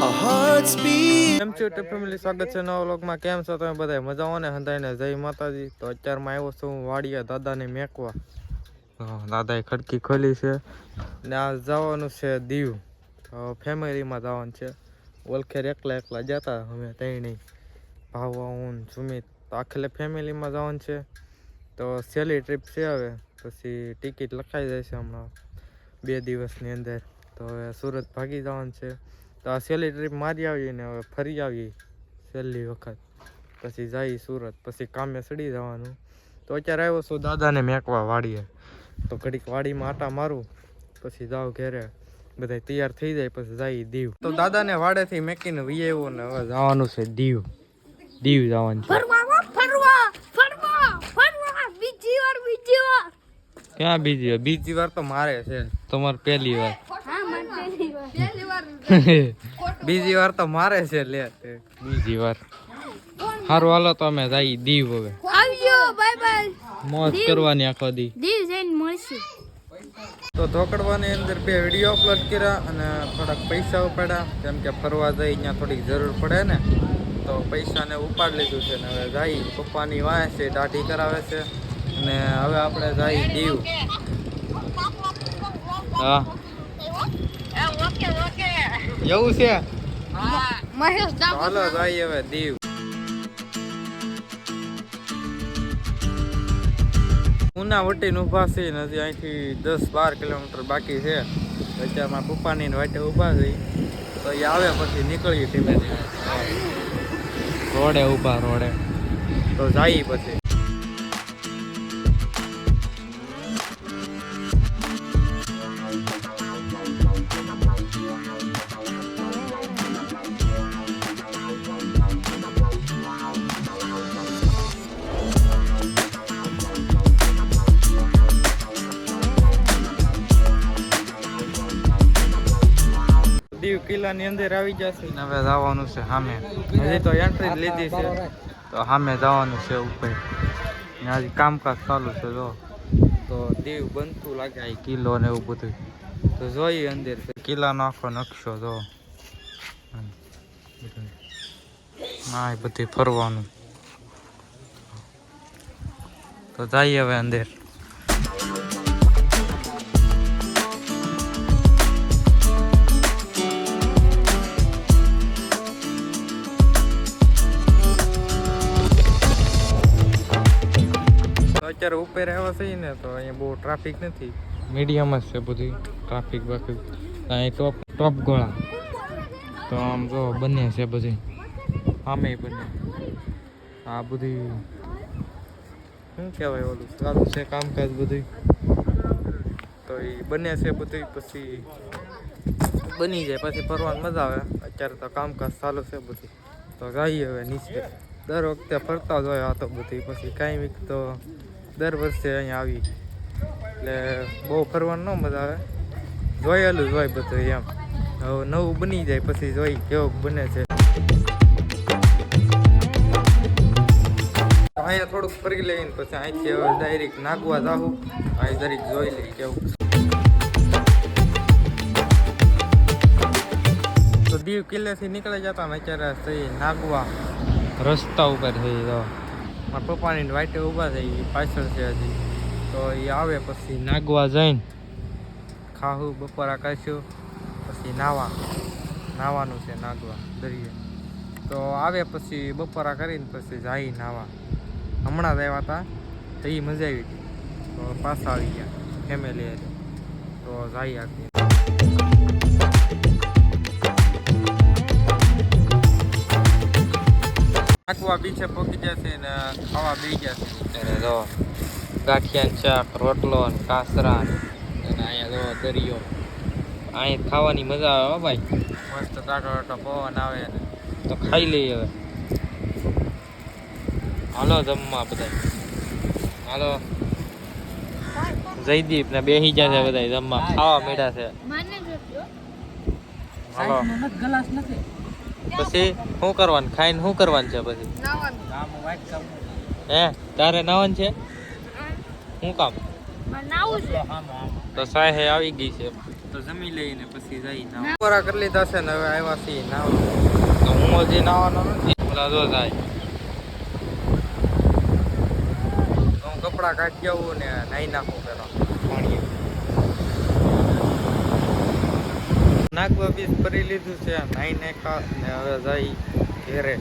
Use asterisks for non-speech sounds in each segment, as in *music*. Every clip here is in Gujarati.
કેમ છો ફેમિલી? સ્વાગત છે નવા વ્લોગમાં. કેમ છો તમે બધા મજા ને? હંધાઈને જય માતાજી. તો અત્યારમાં આવ્યો છું હું વાડીયા દાદાને મેકવા. દાદાએ ખડકી ખોલી છે. ને આ જવાનું છે દીવ. તો ફેમિલીમાં જવાનું છે. ઓલખેર એકલા એકલા જતા અમે ત્યાં નહીં ભાવવા હું સુમિત તો આખલે ફેમિલીમાં જવાનું છે. તો સહેલી ટ્રીપ છે હવે. પછી ટિકિટ લખાઈ જાય છે હમણાં. બે દિવસની અંદર. તો હવે સુરત ભાગી જવાનું છે. તો આ સહેલી ટ્રીપ મારી આવીએ ને હવે ફરી આવીએ છેલ્લી વખત. પછી જઈ સુરત પછી કામે સડી જવાનું. તો અત્યારે આવ્યો છું દાદાને મેકવા વાડીએ. તો ઘડીક વાડીમાં આટા મારું પછી જાઉં ઘેરે. બધા તૈયાર થઈ જાય પછી જઈ દીવ. તો દાદાને વાડેથી મેકીને વી આવ્યો ને હવે જવાનું છે દીવ. દીવ જવાનું છે. ક્યાં બીજી વાર? બીજી વાર તો મારે છે. તમારે પહેલી વાર. *laughs* બીજી વાર તો મારે છે લે. બીજી વાર. સારું હાલો તો અમે જઈ દીવ હવે. આવજો બાય બાય. મોજ કરવાની આખો દી. દીવ જઈને મળશું. તો ધોકડવાની અંદર બે વીડિયો અપલોડ કર્યા અને થોડાક પૈસા ઉપાડ્યા. કેમ કે ફરવા જઈ અહીંયા થોડીક જરૂર પડે ને તો પૈસાને ઉપાડ લીધું છે ને હવે જાય પપ્પાની વાય છે દાઢી કરાવે છે. અને હવે આપણે જાય દીવ. હા. એવું છે? મહેશ ચાલો હાલો જાય હવે દીવ. ઉના વટીને ઊભા છે ને હજી અહીંથી દસ બાર કિલોમીટર બાકી છે. અત્યારમાં પપ્પાની ને વાટે ઊભા છે. તો એ આવે પછી નીકળીએ ધીમે ધીમે. રોડે ઊભા રોડે. તો જઈએ પછી. કિલ્લાની અંદર આવી જશે. હવે જવાનું છે સામે. હજી તો એન્ટ્રી જ લીધી છે. તો સામે જવાનું છે ઉપર. હજી કામકાજ ચાલુ છે જો. તો દીવ બનતું લાગે આ કિલ્લો ને એવું બધું તો જોઈએ અંદર. કિલ્લાનો આખો નકશો જો. હા એ બધી ફરવાનું. તો જઈએ હવે અંદર. અત્યારે ઉપર આવ્યા છે ને તો અહીંયા બહુ ટ્રાફિક નથી. મીડિયમ જ છે બધી ટ્રાફિક બાફિક અહીં ટોપ ટોપ ગોળા. તો આમ જો બંને છે બધી. આમે બંને. આ બધી શું કહેવાય ઓલું? ચાલુ છે કામકાજ બધું. તો એ બને છે બધું, પછી બની જાય, પછી ફરવાની મજા આવે. અત્યારે તો કામકાજ ચાલુ છે બધું. તો જઈએ હવે નીચે. દર વખતે ફરતા જ હોય આ તો બધી, પછી કાંઈ વીક તો દર વર્ષે અહીંયા આવી. એટલે બહુ ફરવાનું ન મજા આવે. જોયેલું જ હોય બધું એમ. હવે નવું બની જાય, પછી જોઈ કેવો બને છે. અહીંયા થોડુંક ફરી લઈને પછી અહીંથી હવે ડાયરેક્ટ નાગવા જાઉં અહીં દરેક જોઈ લઈ કેવું. તો દીવ કિલ્લેથી નીકળી જતા અત્યારે થઈ નાગવા. રસ્તા ઉપર થઈ તો. મારા પપ્પાની વાઈટે ઊભા થઈ ગઈ, પાછળ છે હજી. તો એ આવે પછી નાગવા જઈને ખાવું બપોરા કરશું પછી નાવા. નાવાનું છે નાગવા, દરિયે. તો આવે પછી બપોરા કરીને પછી જાય નાવા. હમણાં જ આવ્યા હતા તો એ મજા આવી હતી તો પાછા આવી ગયા ફેમિલી તો જાય આગળ નાખવા બીચે પહોંચી જશે ને ખાવા બી જશે ત્યારે જો ગાંઠિયાન શાક રોટલો ને કાસરા અને અહીંયા જો દરિયો. અહીં ખાવાની મજા આવે હો ભાઈ. મસ્ત કાઢો ટાટો પવન આવે ને. તો ખાઈ લઈએ હવે. હાલો જમવા બધા હાલો. જયદીપ ને બેસી જશે બધા જમવા. ખાવા મેળા છે. હાલો. જોજો હાલો પછી શું કરવાનું? ખાઈને શું કરવાનું છે પછી? હે? તારે નાવાનું છે? શું કામ? નાવું છે. તો સાહે આવી ગઈ છે. તો જમી લઈને પછી જઈ નાવા. કરી લીધા છે ને હવે આવ્યા છીએ નાવા. તો હું હજી નાવાનો નથી? ઓલા જો જાય. તો હું કપડાં કાઢી આવું ને નાહી નાખું પેલા. પાણી નાગવા બીજ ભરી લીધું છે. નાહી ખાસ ને હવે જઈ ઘેરે.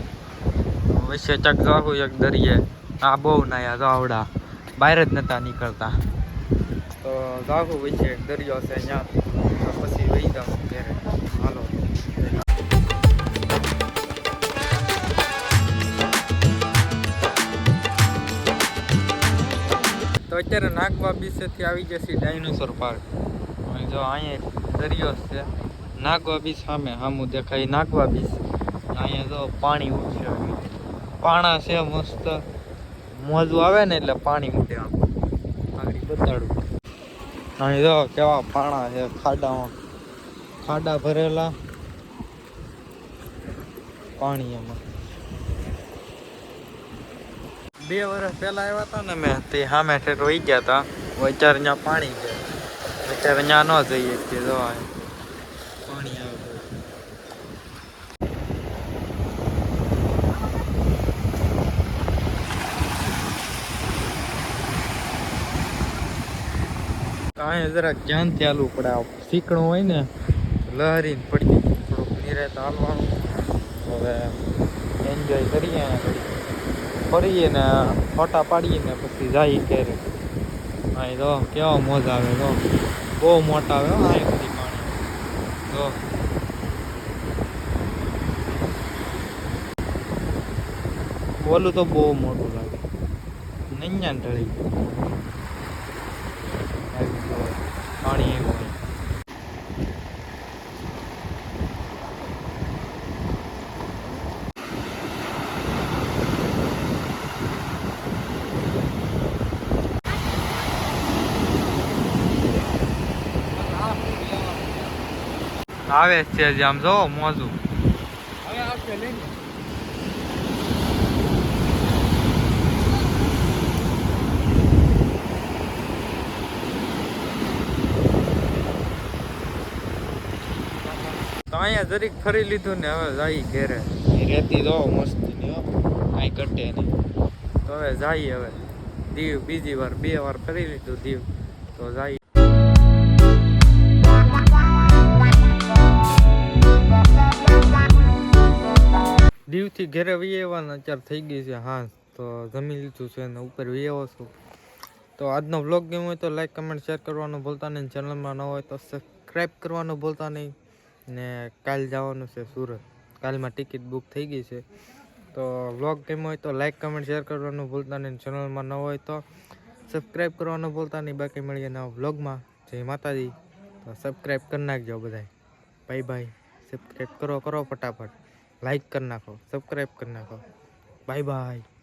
વચ્ચે ચક જાવું એક દરિયે. આ બહુ નાયા ગાવડા બહાર જ નતા નીકળતા. તો જાવું વચ્ચે એક દરિયો છે ત્યાં. પછી વહી જાઉં ઘેરે. હાલો. તો અત્યારે નાગવા બીચેથી આવી જશે ડાયનોસોર પાર્ક. જો અહીંયા દરિયો છે. નાગવા બીચ સામે સામું દેખાય. નાગવા બીચ અહીંયા જો પાણી ઉઠશે. પાણા છે મસ્ત. મોજું આવે ને એટલે પાણી ઉઠે આમ. આગળ બતાડું. અહીં જો કેવા પાણા છે ખાડામાં. ખાડા ભરેલા. પાણી એમાં. બે વર્ષ પહેલા આવ્યા હતા ને મેં, તે સામે ઠેઠ વહી ગયા હતા. અત્યારે ત્યાં પાણી છે. અત્યારે ત્યાં ન જઈએ કે જો આ પાણી આવે છે. અહીંયા જરાક ધ્યાનથી હાલવું પડે. આ શીકણું હોય ને, લહરીને પડી થોડુંક નિરાત હાલવાનું. હવે એન્જોય કરીએ ફરીએ ને ફોટા પાડીએ ને પછી જઈએ ઘેરે. અહીં તો કેવો મોજ આવે તો. બહુ મોટા આવે અહીં બધી પાણી. તો. ઓલું તો બહુ મોટું લાગે. નૈયા ઢળી. પાણી એવું હોય. આવે છે જ આમ જો મોજું તો અહીંયા જરીક ફરી લીધું ને હવે જઈ ઘેરે. રેતી જો મસ્તી ની હો. કાંઈ ઘટે નહીં. તો હવે જઈએ હવે. દીવ બીજી વાર બે વાર ફરી લીધું દીવ. તો જઈએ દીવથી ઘરે વહી આવવાના અત્યારે થઈ ગઈ છે હા તો જમી લીધું છે અને ઉપર વહી આવો છું. તો આજનો વ્લોગ ગેમ હોય તો લાઈક કમેન્ટ શેર કરવાનું ભૂલતા નહીં. ચેનલમાં ન હોય તો સબસ્ક્રાઈબ કરવાનું ભૂલતા નહીં. ને કાલ જવાનું છે સુરત. કાલમાં ટિકિટ બુક થઈ ગઈ છે. તો વ્લોગ ગેમ હોય તો લાઇક કમેન્ટ શેર કરવાનું ભૂલતા નહીં. ચેનલમાં ન હોય તો સબસ્ક્રાઈબ કરવાનું ભૂલતા નહીં. બાકી મળીએ નવા વ્લોગમાં જય માતાજી. તો સબસ્ક્રાઈબ કરી નાખજો બધાય. ભાઈ ભાઈ સબસ્ક્રાઈબ કરો કરો ફટાફટ. લાઈક કરી નાખો. સબસ્ક્રાઈબ કરી નાખો. Bye bye